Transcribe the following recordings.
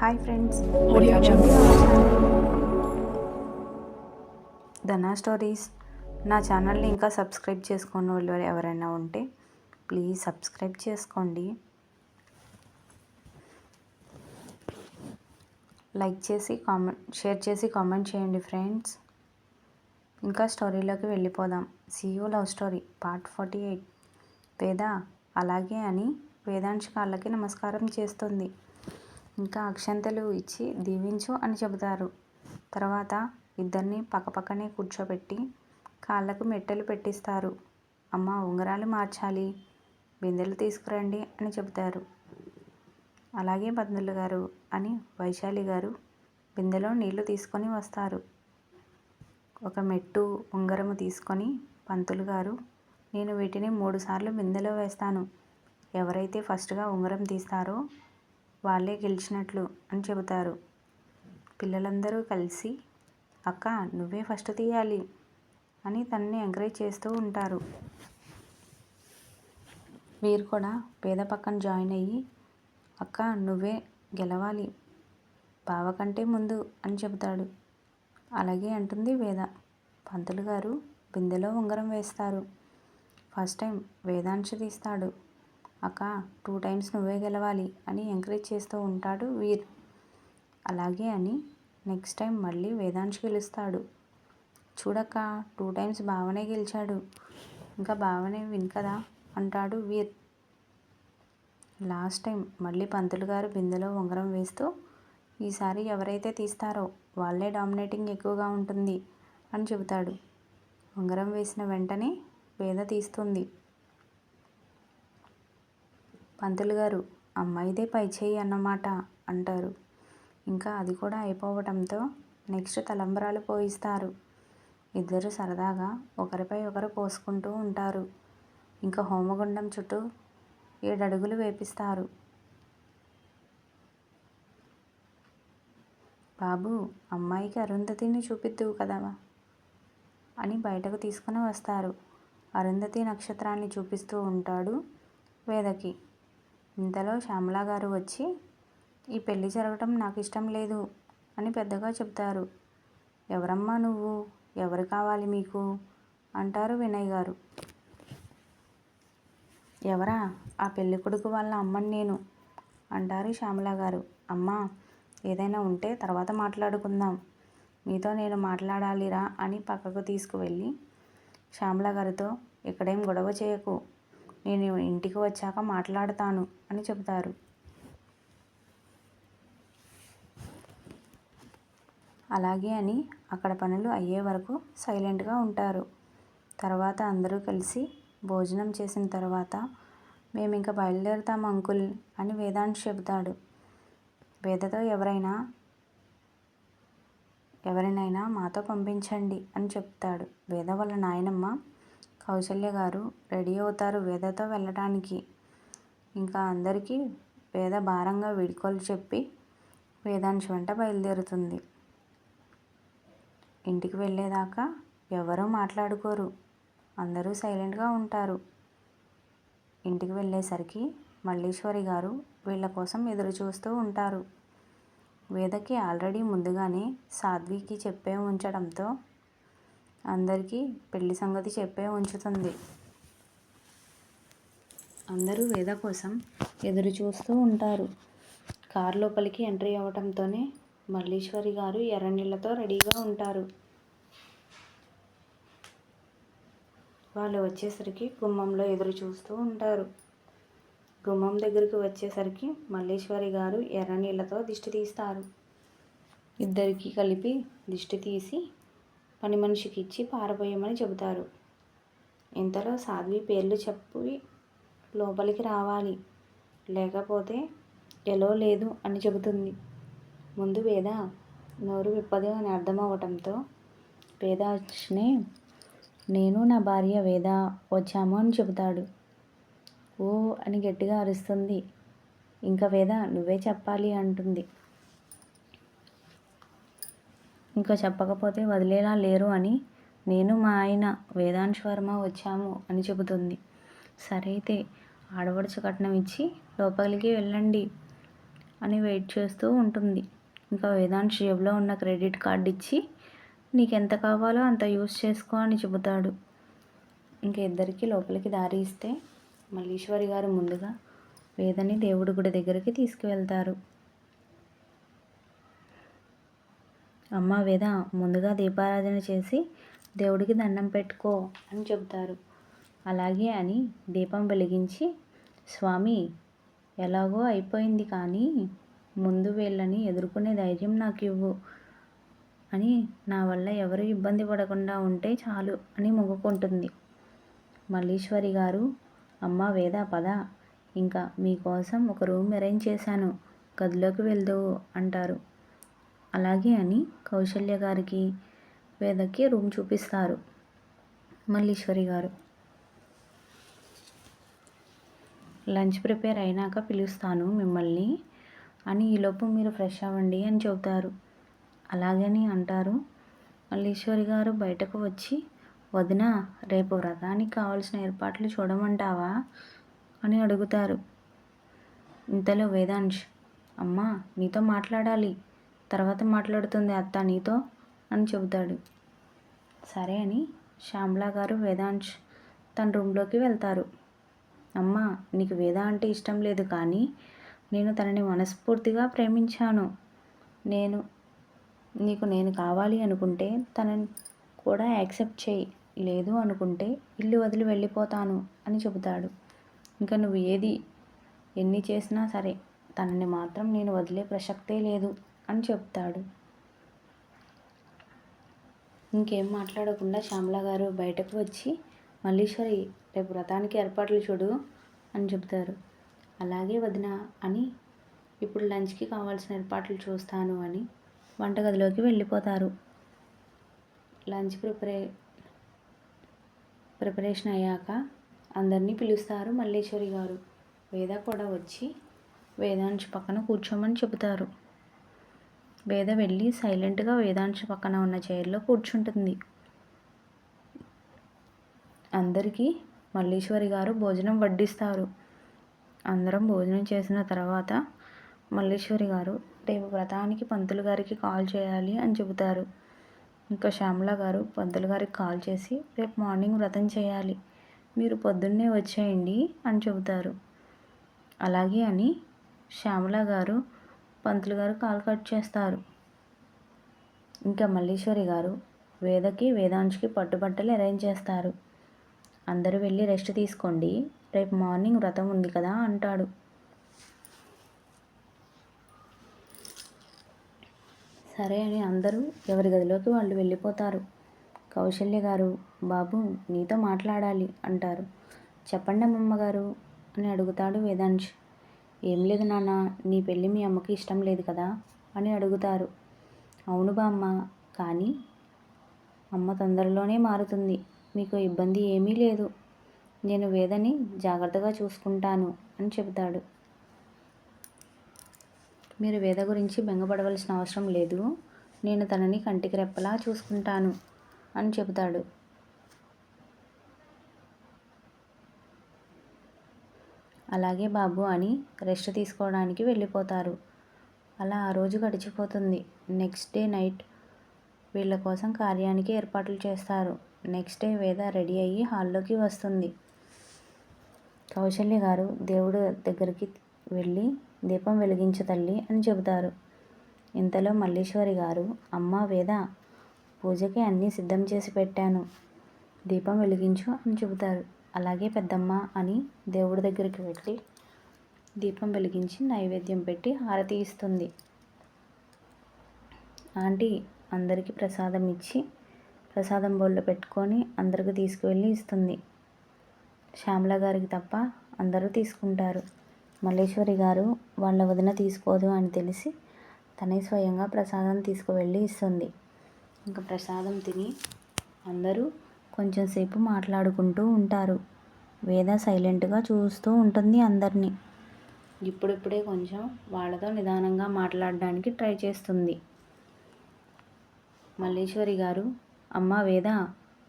Hi friends. Dhana stories నా ఛానల్ని ఇంకా సబ్స్క్రైబ్ చేసుకున్న వాళ్ళు ఎవరైనా ఉంటే ప్లీజ్ సబ్స్క్రైబ్ చేసుకోండి. లైక్ చేసి కామెంట్ షేర్ చేసి కామెంట్ చేయండి ఫ్రెండ్స్ ఇంకా స్టోరీలోకి వెళ్ళిపోదాం. See you love story part forty eight Veda అలాగే అని వేదాంశ కాళ్ళకి నమస్కారం చేస్తుంది. ఇంకా అక్షంతలు ఇచ్చి దీవించు అని చెబుతారు. తర్వాత ఇద్దరిని పక్కపక్కనే కూర్చోబెట్టి కాళ్ళకు మెట్టెలు పెట్టిస్తారు. అమ్మ ఉంగరాలు మార్చాలి. బిందెలు తీసుకురండి అని చెబుతారు. అలాగే పంతులు గారు అని వైశాలి గారు బిందెలో నీళ్ళు తీసుకొని వస్తారు. ఒక మెట్టు ఉంగరము తీసుకొని పంతులు గారు నేను వీటిని మూడుసార్లు బిందెలో వేస్తాను. ఎవరైతే ఫస్ట్గా ఉంగరం తీస్తారో వాళ్ళే గెలిచినట్లు అని చెబుతారు. పిల్లలందరూ కలిసి అక్క నువ్వే ఫస్ట్ తీయాలి అని తనని ఎంకరేజ్ చేస్తూ ఉంటారు. వీరు కూడా పేద పక్కన జాయిన్ అయ్యి అక్క నువ్వే గెలవాలి బావ కంటే ముందు అని చెబుతాడు. అలాగే అంటుంది వేద. పంతులు గారు బిందెలో ఉంగరం వేస్తారు. ఫస్ట్ టైం వేదాంశ తీస్తాడు. అక్క టూ టైమ్స్ నువ్వే గెలవాలి అని ఎంకరేజ్ చేస్తూ ఉంటాడు వీర్. అలాగే అని నెక్స్ట్ టైం మళ్ళీ వేదాంశ్ గెలుస్తాడు. చూడక్క టూ టైమ్స్ బావనే గెలిచాడు. ఇంకా బావనే విన్ కదా అంటాడు వీర్. లాస్ట్ టైం మళ్ళీ పంతులు గారు బిందెలో ఉంగరం వేస్తూ ఈసారి ఎవరైతే తీస్తారో వాళ్ళే డామినేటింగ్ ఎక్కువగా ఉంటుంది అని చెబుతాడు. ఉంగరం వేసిన వెంటనే వేద తీస్తుంది. పంతులు గారు అమ్మాయిదే పై చేయి అన్నమాట అంటారు. ఇంకా అది కూడా అయిపోవటంతో నెక్స్ట్ తలంబరాలు పోయిస్తారు. ఇద్దరు సరదాగా ఒకరిపై ఒకరు పోసుకుంటూ ఉంటారు. ఇంకా హోమగుండం చుట్టూ ఏడడుగులు వేపిస్తారు. బాబు అమ్మాయికి అరుంధతిని చూపిద్దువు కదా అని బయటకు తీసుకుని వస్తారు. అరుంధతి నక్షత్రాన్ని చూపిస్తూ ఉంటాడు వేదకి. ఇంతలో శ్యామలా గారు వచ్చి ఈ పెళ్ళి జరగటం నాకు ఇష్టం లేదు అని పెద్దగా చెప్తారు. ఎవరమ్మా నువ్వు? ఎవరు కావాలి మీకు? అంటారు వినయ్ గారు. ఎవరా? ఆ పెళ్ళి కొడుకు వాళ్ళ అమ్మని నేను అంటారు శ్యామలా గారు. అమ్మా ఏదైనా ఉంటే తర్వాత మాట్లాడుకుందాం. మీతో నేను మాట్లాడాలిరా అని పక్కకు తీసుకువెళ్ళి శ్యామల గారితో ఇక్కడేం గొడవ చేయకు. నేను ఇంటికి వచ్చాక మాట్లాడతాను అని చెబుతారు. అలాగే అని అక్కడ పనులు అయ్యే వరకు సైలెంట్గా ఉంటారు. తర్వాత అందరూ కలిసి భోజనం చేసిన తర్వాత మేము ఇంకా బయలుదేరుతాం అంకుల్ అని వేదాంత్ చెబుతాడు. వేదతో ఎవరైనా ఎవరినైనా మాతో పంపించండి అని చెప్తాడు. వేద వాళ్ళ నాయనమ్మ కౌశల్య గారు రెడీ అవుతారు వేదతో వెళ్ళడానికి ఇంకా అందరికీ వేద భారంగా వీడ్కోలు చెప్పి వేదాంశి వెంట బయలుదేరుతుంది. ఇంటికి వెళ్ళేదాకా ఎవరూ మాట్లాడుకోరు. అందరూ సైలెంట్గా ఉంటారు. ఇంటికి వెళ్ళేసరికి మల్లీశ్వరి గారు వీళ్ళ కోసం ఎదురు చూస్తూ ఉంటారు. వేదకి ఆల్రెడీ ముందుగానే సాధ్వికి చెప్పే ఉంచడంతో అందరికీ పెళ్ళి సంగతి చెప్పే ఉంచుతుంది. అందరూ వేద కోసం ఎదురు చూస్తూ ఉంటారు. కార్ లోపలికి ఎంట్రీ అవ్వటంతోనే మల్లీశ్వరి గారు ఎర్రనీళ్ళతో రెడీగా ఉంటారు. వాళ్ళు వచ్చేసరికి గుమ్మంలో ఎదురు చూస్తూ ఉంటారు. గుమ్మం దగ్గరికి వచ్చేసరికి మల్లేశ్వరి గారు ఎర్రనీళ్ళతో దిష్టి తీస్తారు. ఇద్దరికి కలిపి దిష్టి తీసి పని మనిషికి ఇచ్చి పారబోయమని చెబుతారు. ఇంతలో సాధ్వి పేర్లు చెప్పి లోపలికి రావాలి. లేకపోతే ఎలో లేదు అని చెబుతుంది. ముందు వేద నోరు విప్పదు అని అర్థమవటంతో అవ్వటంతో నేను నా భార్య వేద వచ్చాము అని చెబుతాడు. ఓ అని గట్టిగా అరుస్తుంది. ఇంకా వేద నువ్వే చెప్పాలి అంటుంది. ఇంకా చెప్పకపోతే వదిలేలా లేరు అని నేను మా ఆయన వేదాంశ్ వర్మ వచ్చాము అని చెబుతుంది. సరే అయితే ఆడపడుచు కట్నం ఇచ్చి లోపలికి వెళ్ళండి అని వెయిట్ చేస్తూ ఉంటుంది. ఇంకా వేదాంశ్ జేబులో ఉన్న క్రెడిట్ కార్డు ఇచ్చి నీకు ఎంత కావాలో అంత యూస్ చేసుకో అని చెబుతాడు. ఇంకా ఇద్దరికి లోపలికి దారి ఇస్తే మల్లీశ్వరి గారు ముందుగా వేదని దేవుడి గుడి దగ్గరికి తీసుకువెళ్తారు. అమ్మ వేద ముందుగా దీపారాధన చేసి దేవుడికి దండం పెట్టుకో అని చెబుతారు. అలాగే అని దీపం వెలిగించి స్వామి ఎలాగో అయిపోయింది కానీ ముందు వీళ్ళని ఎదుర్కొనే ధైర్యం నాకు ఇవ్వు. అని నా వల్ల ఎవరు ఇబ్బంది పడకుండా ఉంటే చాలు అని మొగ్గుకుంటుంది. మల్లీశ్వరి గారు అమ్మ వేద పద. ఇంకా మీకోసం ఒక రూమ్ అరేంజ్ చేశాను. గదిలోకి వెళ్దువు అంటారు. అలాగే అని కౌశల్య గారికి వేదకి రూమ్ చూపిస్తారు మల్లీశ్వరి గారు. లంచ్ ప్రిపేర్ అయినాక పిలుస్తాను మిమ్మల్ని. అని ఈలోపు మీరు ఫ్రెష్ అవ్వండి అని చెబుతారు. అలాగని అంటారు మల్లీశ్వరి గారు బయటకు వచ్చి వదిన రేపు వ్రతానికి కావాల్సిన ఏర్పాట్లు చూడమంటావా? అని అడుగుతారు. ఇంతలో వేదాంశ్ అమ్మా నీతో మాట్లాడాలి. తర్వాత మాట్లాడుతుంది అత్త నీతో అని చెబుతాడు. సరే అని శ్యామ్లా గారు వేదాంశ్ తన రూమ్లోకి వెళ్తారు. అమ్మ నీకు వేద అంటే ఇష్టం లేదు కానీ నేను తనని మనస్ఫూర్తిగా ప్రేమించాను. నేను నీకు నేను కావాలి అనుకుంటే తనని కూడా యాక్సెప్ట్ చేయి. లేదు అనుకుంటే ఇల్లు వదిలి వెళ్ళిపోతాను అని చెబుతాడు. ఇంకా నువ్వు ఏది ఎన్ని చేసినా సరే తనని మాత్రం నేను వదిలే ప్రసక్తే లేదు. అని చెప్తాడు. ఇంకేం మాట్లాడకుండా శ్యామల గారు బయటకు వచ్చి మల్లీశ్వరి రేపు వ్రతానికి ఏర్పాట్లు చూడు అని చెప్తారు. అలాగే వదిన అని ఇప్పుడు లంచ్కి కావాల్సిన ఏర్పాట్లు చూస్తాను అని వంటగదిలోకి వెళ్ళిపోతారు. లంచ్ ప్రిపరే ప్రిపరేషన్ అయ్యాక అందరినీ పిలుస్తారు మల్లేశ్వరి గారు. వేద కూడా వచ్చి వేదాంశ్ పక్కన కూర్చోమని చెబుతారు. వేద వెళ్ళి సైలెంట్గా వేదాంశ పక్కన ఉన్న చైర్లో కూర్చుంటుంది. అందరికీ మల్లీశ్వరి గారు భోజనం వడ్డిస్తారు. అందరం భోజనం చేసిన తర్వాత మల్లీశ్వరి గారు రేపు వ్రతానికి పంతులు గారికి కాల్ చేయాలి అని చెబుతారు. ఇంకా శ్యామల గారు పంతులు గారికి కాల్ చేసి రేపు మార్నింగ్ వ్రతం చేయాలి. మీరు పొద్దున్నే వచ్చేయండి అని చెబుతారు. అలాగే అని శ్యామల గారు పంతులు గారు కాల్ కట్ చేస్తారు. ఇంకా మల్లీశ్వరి గారు వేదకి వేదాంశ్కి పట్టుబట్టలు అరేంజ్ చేస్తారు. అందరూ వెళ్ళి రెస్ట్ తీసుకోండి. రేపు మార్నింగ్ వ్రతం ఉంది కదా అంటాడు. సరే అని అందరూ ఎవరి గదిలోకి వాళ్ళు వెళ్ళిపోతారు. కౌశల్య గారు బాబు నీతో మాట్లాడాలి అంటారు. చెప్పండి అమ్మమ్మగారు అని అడుగుతాడు వేదాంశ్. ఏం లేదు నాన్న నీ పెళ్ళి మీ అమ్మకి ఇష్టం లేదు కదా? అని అడుగుతారు. అవును బామ్మ కానీ అమ్మ తొందరలోనే మారుతుంది. మీకు ఇబ్బంది ఏమీ లేదు. నేను వేదని జాగ్రత్తగా చూసుకుంటాను అని చెబుతాడు. మీరు వేద గురించి బెంగపడవలసిన అవసరం లేదు. నేను తనని కంటికి రెప్పలా చూసుకుంటాను అని చెబుతాడు. అలాగే బాబు అని రెస్ట్ తీసుకోవడానికి వెళ్ళిపోతారు. అలా ఆ రోజు గడిచిపోతుంది. నెక్స్ట్ డే నైట్ వీళ్ళ కోసం కార్యానికి ఏర్పాట్లు చేస్తారు. నెక్స్ట్ డే వేద రెడీ అయ్యి హాల్లోకి వస్తుంది. కౌశల్య గారు దేవుడు దగ్గరికి వెళ్ళి దీపం వెలిగించు తల్లి అని చెబుతారు. ఇంతలో మల్లీశ్వరి గారు అమ్మ వేద పూజకి అన్నీ సిద్ధం చేసి పెట్టాను. దీపం వెలిగించు అని చెబుతారు. అలాగే పెద్దమ్మ అని దేవుడి దగ్గరికి వెళ్ళి దీపం వెలిగించి నైవేద్యం పెట్టి హారతి ఇస్తుంది. ఆంటీ అందరికీ ప్రసాదం ఇచ్చి ప్రసాదం బోళ్ళు పెట్టుకొని అందరికి తీసుకువెళ్ళి ఇస్తుంది. శ్యామల గారికి తప్ప అందరూ తీసుకుంటారు. మల్లేశ్వరి గారు వాళ్ళ వదిన తీసుకోదు అని తెలిసి తనే స్వయంగా ప్రసాదం తీసుకువెళ్ళి ఇస్తుంది. ఇంకా ప్రసాదం తిని అందరూ కొంచెం సేపు మాట్లాడుకుంటూ ఉంటారు. వేద సైలెంట్గా చూస్తూ ఉంటుంది అందరినీ. ఇప్పుడిప్పుడే కొంచెం వాళ్ళతో నిదానంగా మాట్లాడడానికి ట్రై చేస్తుంది. మల్లేశ్వరి గారు అమ్మ వేద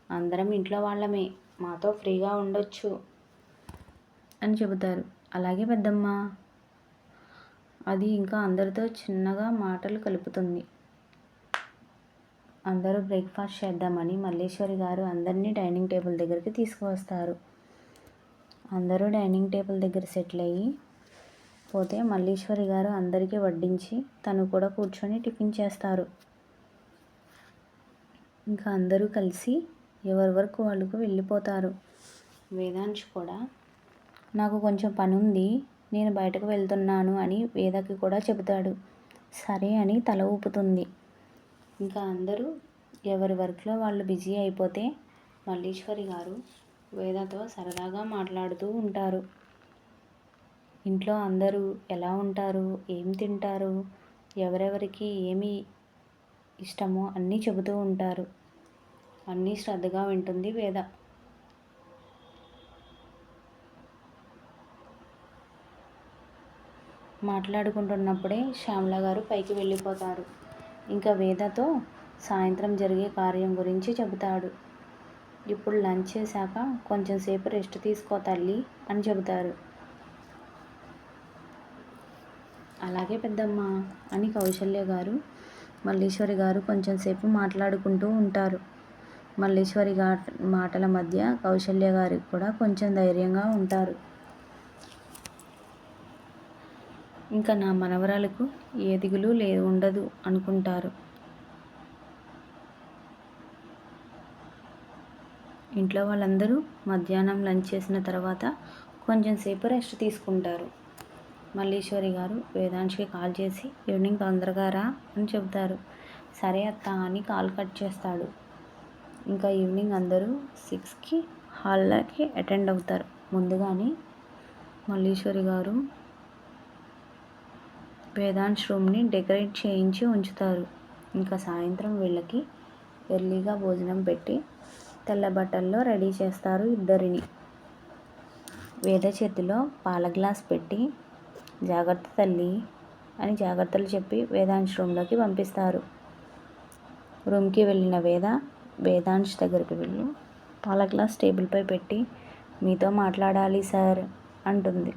అందరం ఇంట్లో వాళ్ళమే. మాతో ఫ్రీగా ఉండొచ్చు అని చెబుతారు. అలాగే పెద్దమ్మ. అది ఇంకా అందరితో చిన్నగా మాటలు కలుపుతుంది. అందరూ బ్రేక్ఫాస్ట్ చేద్దామని మల్లేశ్వరి గారు అందరినీ డైనింగ్ టేబుల్ దగ్గరికి తీసుకువస్తారు. అందరూ డైనింగ్ టేబుల్ దగ్గర సెటిల్ అయ్యి పోతే మల్లీశ్వరి గారు అందరికీ వడ్డించి తను కూడా కూర్చొని టిఫిన్ చేస్తారు. ఇంకా అందరూ కలిసి ఎవరి వరకు వాళ్ళకు వెళ్ళిపోతారు? వేదాంశ్ కూడా నాకు కొంచెం పని ఉంది నేను బయటకు వెళ్తున్నాను అని వేదకి కూడా చెబుతాడు. సరే అని తల ఊపుతుంది. ఇంకా అందరూ ఎవరి వర్క్లో వాళ్ళు బిజీ అయిపోతే మల్లీశ్వరి గారు వేదతో సరదాగా మాట్లాడుతూ ఉంటారు. ఇంట్లో అందరూ ఎలా ఉంటారు? ఏం తింటారు? ఎవరెవరికి ఏమి ఇష్టమో అన్నీ చెబుతూ ఉంటారు. అన్నీ శ్రద్ధగా వింటుంది వేద. మాట్లాడుకుంటున్నప్పుడే శ్యామల గారు పైకి వెళ్ళిపోతారు. ఇంకా వేదతో సాయంత్రం జరిగే కార్యం గురించి చెబుతాడు. ఇప్పుడు లంచ్ చేశాక కొంచెం సేపు రెస్ట్ తీసుకో తల్లి అని చెబుతారు. అలాగే పెద్దమ్మ అని కౌశల్య గారు మల్లీశ్వరి గారు కొంచెం సేపు మాట్లాడుకుంటూ ఉంటారు. మల్లీశ్వరి గా మాటల మధ్య కౌశల్య గారికి కూడా కొంచెం ధైర్యంగా ఉంటారు. ఇంకా నా మనవరాలకు ఏ దిగులు లే ఉండదు అనుకుంటారు. ఇంట్లో వాళ్ళందరూ మధ్యాహ్నం లంచ్ చేసిన తర్వాత కొంచెం సేపు రెస్ట్ తీసుకుంటారు. మల్లీశ్వరి గారు వేదాంశ్కి కాల్ చేసి ఈవినింగ్ తొందరగా రా అని చెబుతారు. సరే అత్త అని కాల్ కట్ చేస్తాడు. ఇంకా ఈవినింగ్ అందరూ సిక్స్కి హాల్లోకి అటెండ్ అవుతారు. ముందుగానే మల్లీశ్వరి గారు వేదాంశ్ రూమ్ని డెకరేట్ చేయించి ఉంచుతారు. ఇంకా సాయంత్రం వీళ్ళకి ఎర్లీగా భోజనం పెట్టి తెల్ల బట్టల్లో రెడీ చేస్తారు ఇద్దరిని. వేద చేతిలో పాల గ్లాస్ పెట్టి జాగ్రత్త తల్లి అని జాగ్రత్తలు చెప్పి వేదాంశ్ రూమ్లోకి పంపిస్తారు. రూమ్కి వెళ్ళిన వేద వేదాంశ్ దగ్గరికి వెళ్ళి. పాల గ్లాస్ టేబుల్పై పెట్టి మీతో మాట్లాడాలి సార్ అంటుంది.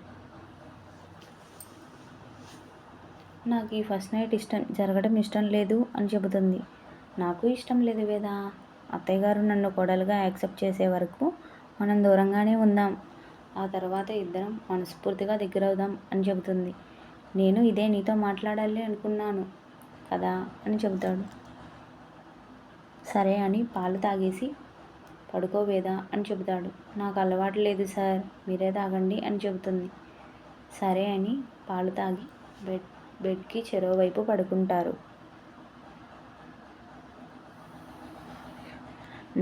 నాకు ఈ ఫస్ట్ నైట్ ఇష్టం జరగడం ఇష్టం లేదు అని చెబుతుంది. నాకు ఇష్టం లేదు వేదా. అత్తయ్య గారు నన్ను కోడలుగా యాక్సెప్ట్ చేసే వరకు మనం దూరంగానే ఉందాం. ఆ తర్వాత ఇద్దరం మనస్ఫూర్తిగా దగ్గరవుదాం అని చెబుతుంది. నేను ఇదే నీతో మాట్లాడాలి అనుకున్నాను కదా అని చెబుతాడు. సరే అని పాలు తాగేసి పడుకోవేదా అని చెబుతాడు. నాకు అలవాటు లేదు సార్ మీరే తాగండి అని చెబుతుంది. సరే అని పాలు తాగి బెడ్ బెడ్కి చెరోవైపు పడుకుంటారు.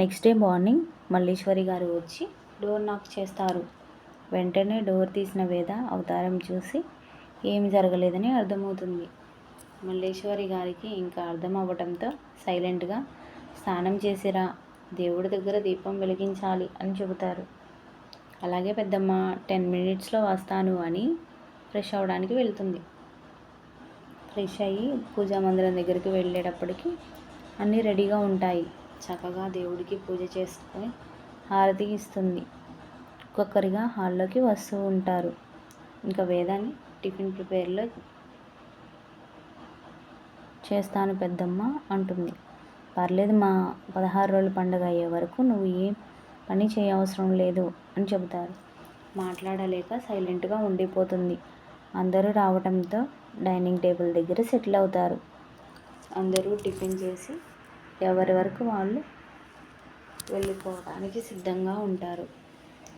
నెక్స్ట్ డే మార్నింగ్ మల్లీశ్వరి గారు వచ్చి డోర్ నాక్ చేస్తారు. వెంటనే డోర్ తీసిన వేద అవతారం చూసి ఏమి జరగలేదని అర్థమవుతుంది. మల్లేశ్వరి గారికి ఇంకా అర్థం అవ్వటంతో సైలెంట్గా స్నానం చేసిరా దేవుడి దగ్గర దీపం వెలిగించాలి అని చెబుతారు. అలాగే పెద్దమ్మ టెన్ మినిట్స్లో వస్తాను అని ఫ్రెష్ అవ్వడానికి వెళ్తుంది. ఫ్రెష్ అయ్యి పూజా మందిరం దగ్గరికి వెళ్ళేటప్పటికి అన్నీ రెడీగా ఉంటాయి. చక్కగా దేవుడికి పూజ చేసుకొని హారతి ఇస్తుంది. ఒక్కొక్కరిగా హాల్లోకి వస్తూ ఉంటారు. ఇంకా వేదాన్ని టిఫిన్ ప్రిపేర్లో చేస్తాను పెద్దమ్మ అంటుంది. పర్లేదు మా పదహారు రోజుల పండుగ అయ్యే వరకు నువ్వు ఏ పని చేయవసరం లేదు అని చెబుతారు. మాట్లాడలేక సైలెంట్గా ఉండిపోతుంది. అందరూ రావడంతో డైనింగ్ టేబుల్ దగ్గర సెటిల్ అవుతారు. అందరూ టిఫిన్ చేసి ఎవరి వరకు వాళ్ళు వెళ్ళిపోవడానికి సిద్ధంగా ఉంటారు.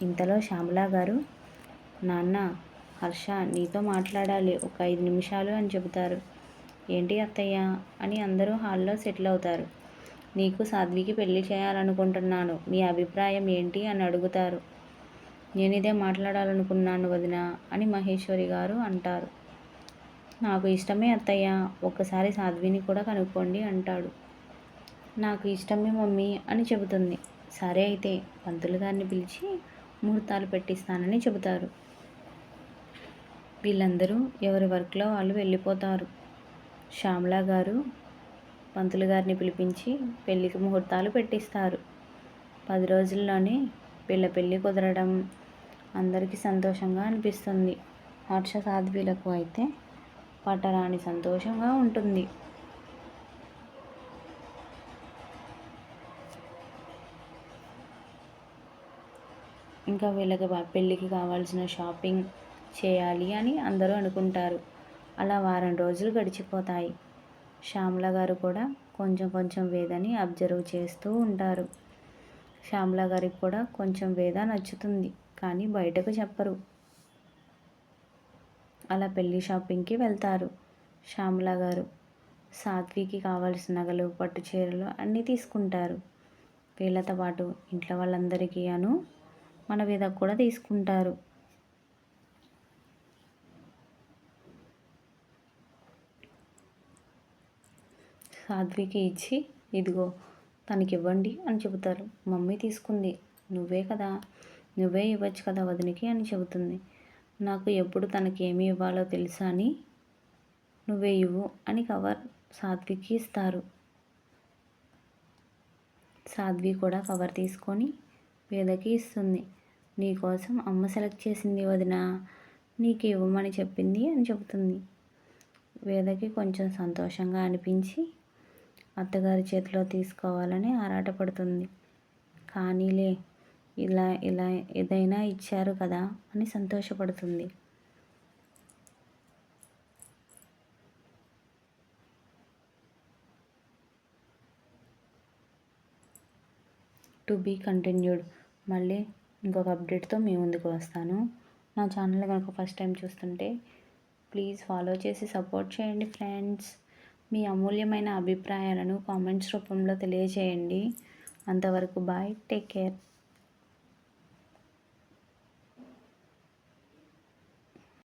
ఇంతలో శ్యామల గారు నాన్న హర్ష నీతో మాట్లాడాలి ఒక ఐదు నిమిషాలు అని చెబుతారు. ఏంటి అత్తయ్య అని అందరూ హాల్లో సెటిల్ అవుతారు. నీకు సాధ్వికి పెళ్ళి చేయాలనుకుంటున్నాను. మీ అభిప్రాయం ఏంటి అని అడుగుతారు. నేను ఇదే మాట్లాడాలనుకున్నాను వదిన అని మహేశ్వరి గారు అంటారు. నాకు ఇష్టమే అత్తయ్య ఒక్కసారి సాధ్విని కూడా కనుక్కోండి అంటాడు. నాకు ఇష్టమే మమ్మీ అని చెబుతుంది. సరే అయితే పంతులు గారిని పిలిచి ముహూర్తాలు పెట్టిస్తానని చెబుతారు. వీళ్ళందరూ ఎవరి వర్క్లో వాళ్ళు వెళ్ళిపోతారు. శ్యామలా గారు పంతులు గారిని పిలిపించి పెళ్ళికి ముహూర్తాలు పెట్టిస్తారు. పది రోజుల్లోనే వీళ్ళ పెళ్ళి కుదరడం అందరికీ సంతోషంగా అనిపిస్తుంది. హర్ష సాధ్వీలకు అయితే పట్టరాని సంతోషంగా ఉంటుంది. ఇంకా వీళ్ళకి పెళ్ళికి కావాల్సిన షాపింగ్ చేయాలి అని అందరూ అనుకుంటారు. అలా వారం రోజులు గడిచిపోతాయి. శ్యామల గారు కూడా కొంచెం కొంచెం వేదని అబ్జర్వ్ చేస్తూ ఉంటారు. శ్యామల గారికి కూడా కొంచెం వేద నచ్చుతుంది కానీ బయటకు చెప్పరు. అలా పెళ్ళి షాపింగ్కి వెళ్తారు. శ్యామల గారు సాత్వికి కావాల్సిన నగలు పట్టు చీరలు అన్నీ తీసుకుంటారు. వీళ్ళతో పాటు ఇంట్లో వాళ్ళందరికీ అను మన మీద కూడా తీసుకుంటారు. సాధ్వికి ఇచ్చి ఇదిగో తనకి ఇవ్వండి అని చెబుతారు. మమ్మీ తీసుకుంది. నువ్వే కదా. నువ్వే ఇవ్వచ్చు కదా వదినికి అని చెబుతుంది. నాకు ఎప్పుడు తనకి ఏమి ఇవ్వాలో తెలుసా అని? నువ్వే ఇవ్వు అని కవర్ సాధ్వికి ఇస్తారు. సాధ్వి కూడా కవర్ తీసుకొని వేదకి ఇస్తుంది. నీకోసం అమ్మ సెలెక్ట్ చేసింది వదిన నీకు ఇవ్వమని చెప్పింది అని చెబుతుంది. వేదకి కొంచెం సంతోషంగా అనిపించి అత్తగారి చేతిలో తీసుకోవాలని ఆరాటపడుతుంది. కానీలే ఇలా ఇలా ఏదైనా ఇచ్చారు కదా అని సంతోషపడుతుంది. To be continued. మళ్ళీ ఇంకొక అప్డేట్తో మీ ముందుకు వస్తాను. నా ఛానల్ కనుక ఫస్ట్ టైం చూస్తుంటే ప్లీజ్ ఫాలో చేసి సపోర్ట్ చేయండి ఫ్రెండ్స్. మీ అమూల్యమైన అభిప్రాయాలను కామెంట్స్ రూపంలో తెలియజేయండి. అంతవరకు బాయ్ టేక్ కేర్.